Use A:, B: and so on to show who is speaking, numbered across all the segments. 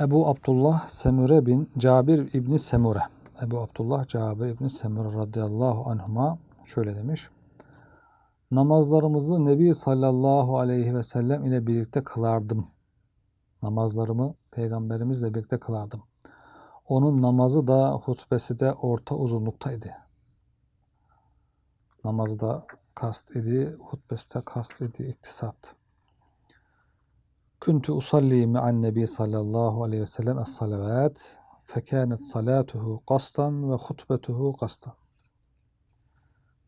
A: Ebu Abdullah Semure bin Cabir İbni Semure. Ebu Abdullah Cabir İbni Semure radıyallahu anhuma şöyle demiş. Namazlarımızı Nebi sallallahu aleyhi ve sellem ile birlikte kılardım. Namazlarımı peygamberimizle birlikte kılardım. Onun namazı da hutbesi de orta uzunluktaydı. Namazı da kast idi, hutbesi de kast idi, iktisat. Kuntu usalli me'an nebi sallallahu aleyhi ve sellem es-salavat fekânet salatuhu kastan ve hutbetuhu kastan.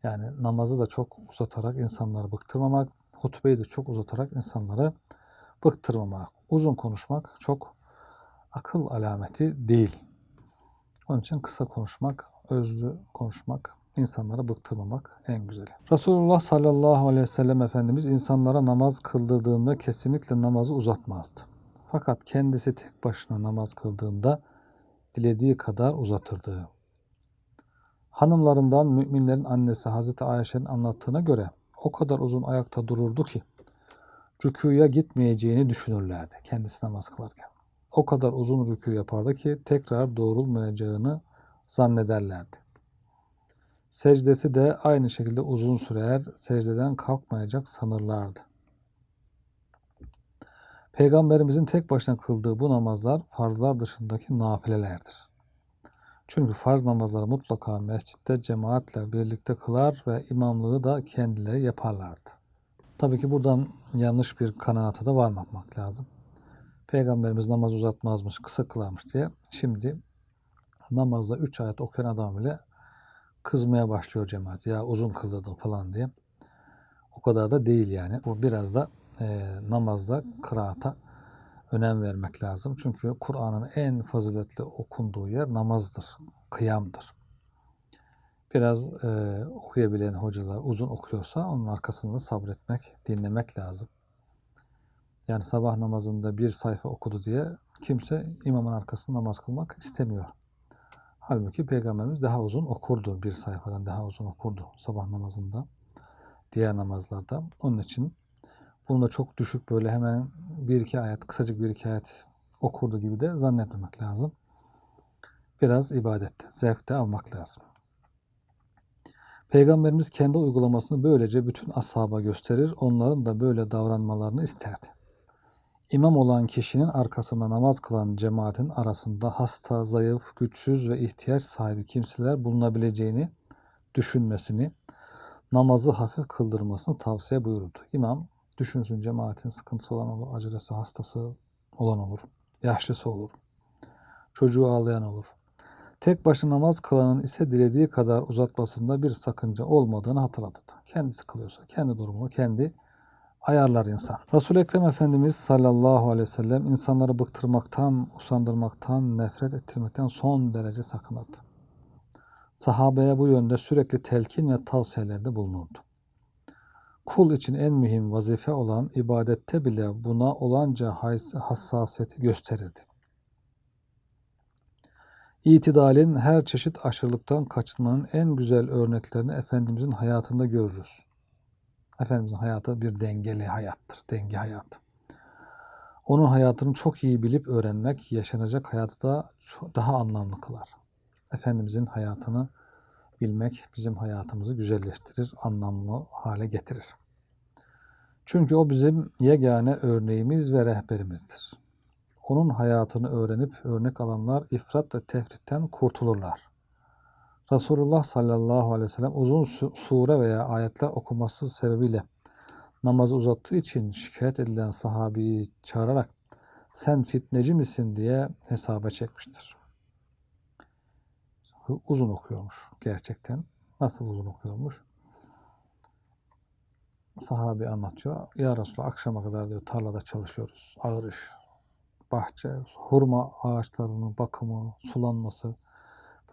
A: Yani namazı da çok uzatarak insanları bıktırmamak, hutbeyi de çok uzatarak insanları bıktırmamak. Uzun konuşmak çok akıl alameti değil. Onun için kısa konuşmak, özlü konuşmak, insanları bıktırmamak en güzeli. Resulullah sallallahu aleyhi ve sellem Efendimiz insanlara namaz kıldırdığında kesinlikle namazı uzatmazdı. Fakat kendisi tek başına namaz kıldığında dilediği kadar uzatırdı. Hanımlarından müminlerin annesi Hazreti Ayşe'nin anlattığına göre o kadar uzun ayakta dururdu ki rükuya gitmeyeceğini düşünürlerdi kendisi namaz kılarken. O kadar uzun rükû yapardı ki tekrar doğrulmayacağını zannederlerdi. Secdesi de aynı şekilde uzun sürer, secdeden kalkmayacak sanırlardı. Peygamberimizin tek başına kıldığı bu namazlar farzlar dışındaki nafilelerdir. Çünkü farz namazları mutlaka mescitte cemaatle birlikte kılar ve imamlığı da kendileri yaparlardı. Tabii ki buradan yanlış bir kanaata da varmamak lazım. Peygamberimiz namaz uzatmazmış, kısa kılarmış diye şimdi namazda 3 ayet okuyan adam bile kızmaya başlıyor cemaat. Ya uzun kıldırdın falan diye. O kadar da değil yani. Bu biraz da e, namazda kıraata önem vermek lazım. Çünkü Kur'an'ın en faziletli okunduğu yer namazdır, kıyamdır. Biraz e, okuyabilen hocalar uzun okuyorsa onun arkasında sabretmek, dinlemek lazım. Yani sabah namazında bir sayfa okudu diye kimse imamın arkasında namaz kılmak istemiyor. Halbuki Peygamberimiz daha uzun okurdu. Bir sayfadan daha uzun okurdu sabah namazında. Diğer namazlarda. Onun için bunu da çok düşük böyle hemen bir iki ayet, kısacık bir iki ayet okurdu gibi de zannetmemek lazım. Biraz ibadette, zevkte almak lazım. Peygamberimiz kendi uygulamasını böylece bütün ashaba gösterir, onların da böyle davranmalarını isterdi. İmam olan kişinin arkasında namaz kılan cemaatin arasında hasta, zayıf, güçsüz ve ihtiyaç sahibi kimseler bulunabileceğini düşünmesini, namazı hafif kıldırmasını tavsiye buyurdu. İmam düşünsün cemaatin sıkıntısı olan olur, acelesi, hastası olan olur, yaşlısı olur, çocuğu ağlayan olur. Tek başına namaz kılanın ise dilediği kadar uzatmasında bir sakınca olmadığını hatırladı. Kendisi kılıyorsa kendi durumunu kendi ayarlar insan. Resul-i Ekrem Efendimiz sallallahu aleyhi ve sellem insanları bıktırmaktan, usandırmaktan, nefret ettirmekten son derece sakınırdı. Sahabeye bu yönde sürekli telkin ve tavsiyelerde bulunurdu. Kul için en mühim vazife olan ibadette bile buna olanca hassasiyeti gösterirdi. İtidalin her çeşit aşırılıktan kaçınmanın en güzel örneklerini Efendimizin hayatında görürüz. Efendimizin hayatı bir dengeli hayattır, denge hayatı. Onun hayatını çok iyi bilip öğrenmek yaşanacak hayatı da daha anlamlı kılar. Efendimizin hayatını bilmek bizim hayatımızı güzelleştirir, anlamlı hale getirir. Çünkü o bizim yegane örneğimiz ve rehberimizdir. Onun hayatını öğrenip örnek alanlar ifrat ve tefritten kurtulurlar. Resulullah sallallahu aleyhi ve sellem uzun sure veya ayetler okuması sebebiyle namazı uzattığı için şikayet edilen sahabeyi çağırarak sen fitneci misin diye hesaba çekmiştir. Uzun okuyormuş gerçekten. Nasıl uzun okuyormuş? Sahabi anlatıyor. Ya Resulallah akşama kadar diyor tarlada çalışıyoruz. Ağır iş. Bahçe, hurma ağaçlarının bakımı, sulanması,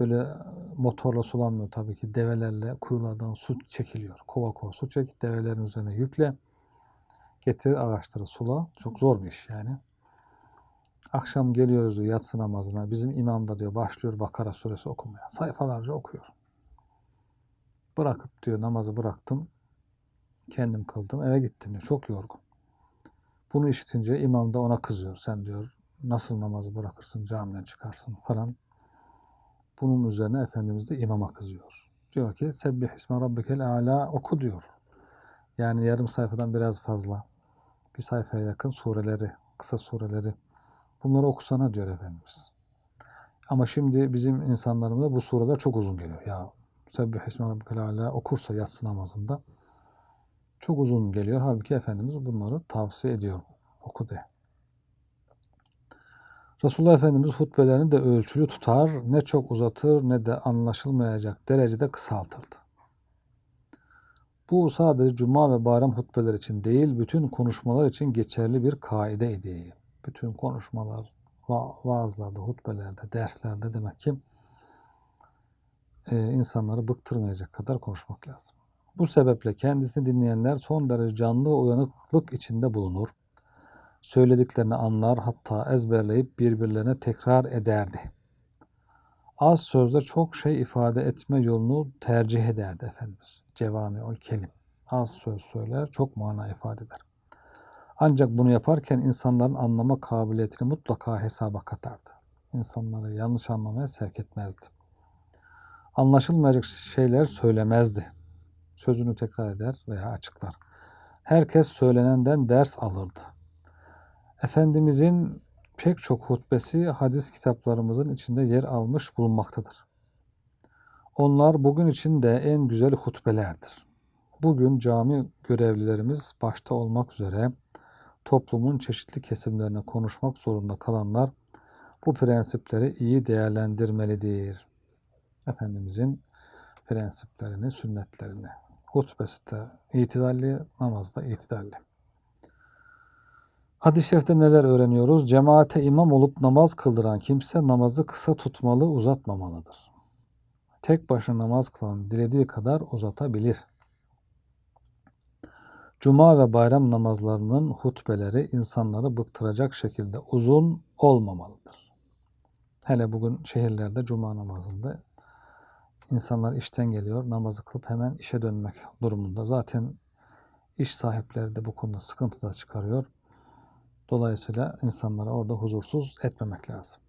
A: Böyle motorla sulanmıyor tabii ki. Develerle kuyulardan su çekiliyor. Kova kova su çek, develerin üzerine yükle. Getir ağaçları sula. Çok zor bir iş yani. Akşam geliyoruz diyor yatsı namazına. Bizim imam da diyor başlıyor Bakara suresi okumaya. Sayfalarca okuyor. Bırakıp diyor namazı bıraktım. Kendim kıldım. Eve gittim diyor. Çok yorgun. Bunu işitince imam da ona kızıyor. Sen diyor nasıl namazı bırakırsın, camiden çıkarsın falan. Bunun üzerine Efendimiz de imama kızıyor. Diyor ki Sebbih isme rabbikel a'la oku diyor. Yani yarım sayfadan biraz fazla. Bir sayfaya yakın sureleri, kısa sureleri. Bunları okusana diyor Efendimiz. Ama şimdi bizim insanlarımıza bu sureler çok uzun geliyor. Ya Sebbih isme rabbikel a'la okursa yatsı namazında çok uzun geliyor. Halbuki Efendimiz bunları tavsiye ediyor. Oku de. Resulullah Efendimiz hutbelerini de ölçülü tutar, ne çok uzatır ne de anlaşılmayacak derecede kısaltırdı. Bu sadece cuma ve bayram hutbeler için değil, bütün konuşmalar için geçerli bir kaide idi. Bütün konuşmalar, va vaazlarda, hutbelerde, derslerde demek ki e, insanları bıktırmayacak kadar konuşmak lazım. Bu sebeple kendisini dinleyenler son derece canlı uyanıklık içinde bulunur. Söylediklerini anlar hatta ezberleyip birbirlerine tekrar ederdi. Az sözde çok şey ifade etme yolunu tercih ederdi Efendimiz. Cevamiül kelim. Az söz söyler, çok mana ifade eder. Ancak bunu yaparken insanların anlama kabiliyetini mutlaka hesaba katardı. İnsanları yanlış anlamaya sevk etmezdi. Anlaşılmayacak şeyler söylemezdi sözünü tekrar eder veya açıklar. Herkes söylenenden ders alırdı. Efendimizin pek çok hutbesi hadis kitaplarımızın içinde yer almış bulunmaktadır. Onlar bugün için de en güzel hutbelerdir. Bugün cami görevlilerimiz başta olmak üzere toplumun çeşitli kesimlerine konuşmak zorunda kalanlar bu prensipleri iyi değerlendirmelidir. Efendimizin prensiplerini, sünnetlerini. Hutbesi de itidalli, namazda itidalli. Hadis-i şerifte neler öğreniyoruz? Cemaate imam olup namaz kıldıran kimse namazı kısa tutmalı, uzatmamalıdır. Tek başına namaz kılan dilediği kadar uzatabilir. Cuma ve bayram namazlarının hutbeleri insanları bıktıracak şekilde uzun olmamalıdır. Hele bugün şehirlerde cuma namazında insanlar işten geliyor, namazı kılıp hemen işe dönmek durumunda. Zaten iş sahipleri de bu konuda sıkıntı da çıkarıyor. Dolayısıyla insanları orada huzursuz etmemek lazım.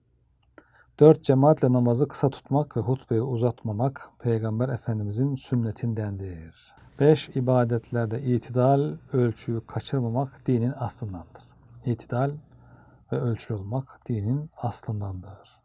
A: Dört cemaatle namazı kısa tutmak ve hutbeyi uzatmamak Peygamber Efendimizin sünnetindendir. Beş ibadetlerde itidal, ölçüyü kaçırmamak dinin aslındandır. İtidal ve ölçülü olmak dinin aslındandır.